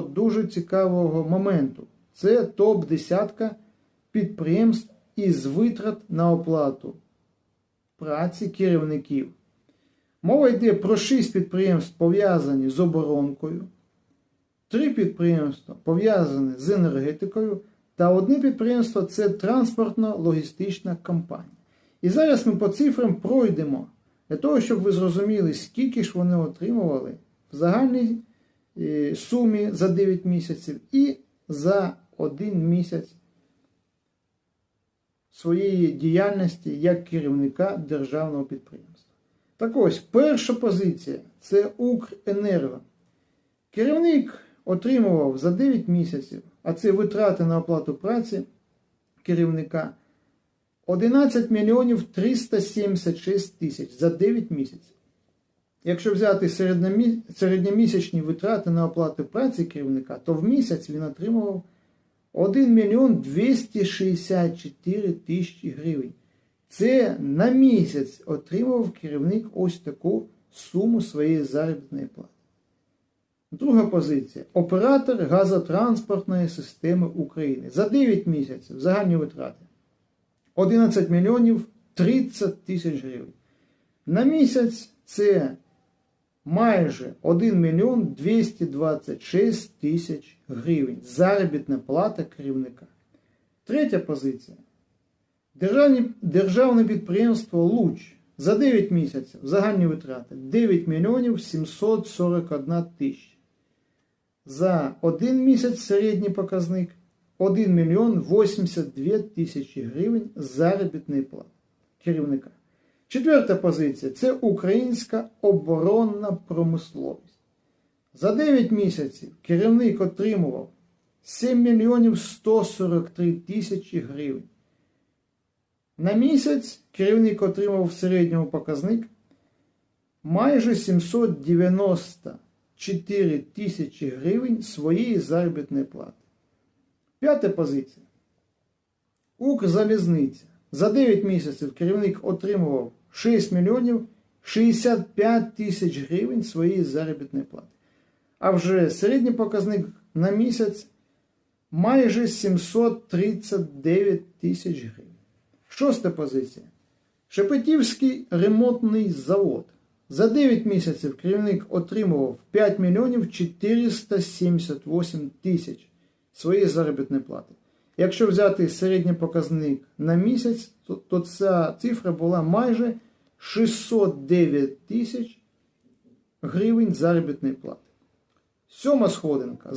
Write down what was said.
дуже цікавого моменту. Це топ-10 підприємств із витрат на оплату праці керівників. Мова йде про 6 підприємств, пов'язані з оборонкою, 3 підприємства пов'язані з енергетикою, та одне підприємство це транспортно-логістична компанія. І зараз ми по цифрам пройдемо для того, щоб ви зрозуміли, скільки ж вони отримували в загальній сумі за 9 місяців і за 1 місяць своєї діяльності як керівника державного підприємства. Так ось, перша позиція це Укренерго. Керівник отримував за 9 місяців, а це витрати на оплату праці керівника 11 мільйонів 376 тисяч за 9 місяців. Якщо взяти середньомі- середньомісячні витрати на оплату праці керівника, то в місяць він отримував 1 мільйон 264 тисячі гривень. Це на місяць отримав керівник ось таку суму своєї заробітної плати. Друга позиція. Оператор газотранспортної системи України. За 9 місяців загальні витрати 11 мільйонів 30 тисяч гривень. На місяць це майже 1 мільйон 226 тисяч гривень. Заробітна плата керівника. Третя позиція. Державні, державне підприємство Луч за 9 місяців загальні витрати 9 мільйонів 741 тисяча. За один місяць середній показник 1 мільйон 82 тисячі гривень заробітної плати керівника. Четверта позиція це українська оборонна промисловість. За 9 місяців керівник отримував 7 мільйонів 143 тисячі гривень. На місяць керівник отримав в середньому показник майже 794 тисячі гривень своєї заробітної плати. П'ята позиція. Укрзалізниця. За 9 місяців керівник отримував 6 мільйонів 65 тисяч гривень своєї заробітної плати. А вже середній показник на місяць майже 739 тисяч гривень. Шоста позиція. Шепетівський ремонтний завод. За 9 місяців керівник отримував 5 мільйонів 478 тисяч своєї заробітної плати. Якщо взяти середній показник на місяць, то, то ця цифра була майже 609 тисяч гривень заробітної плати. Сьома сходинка.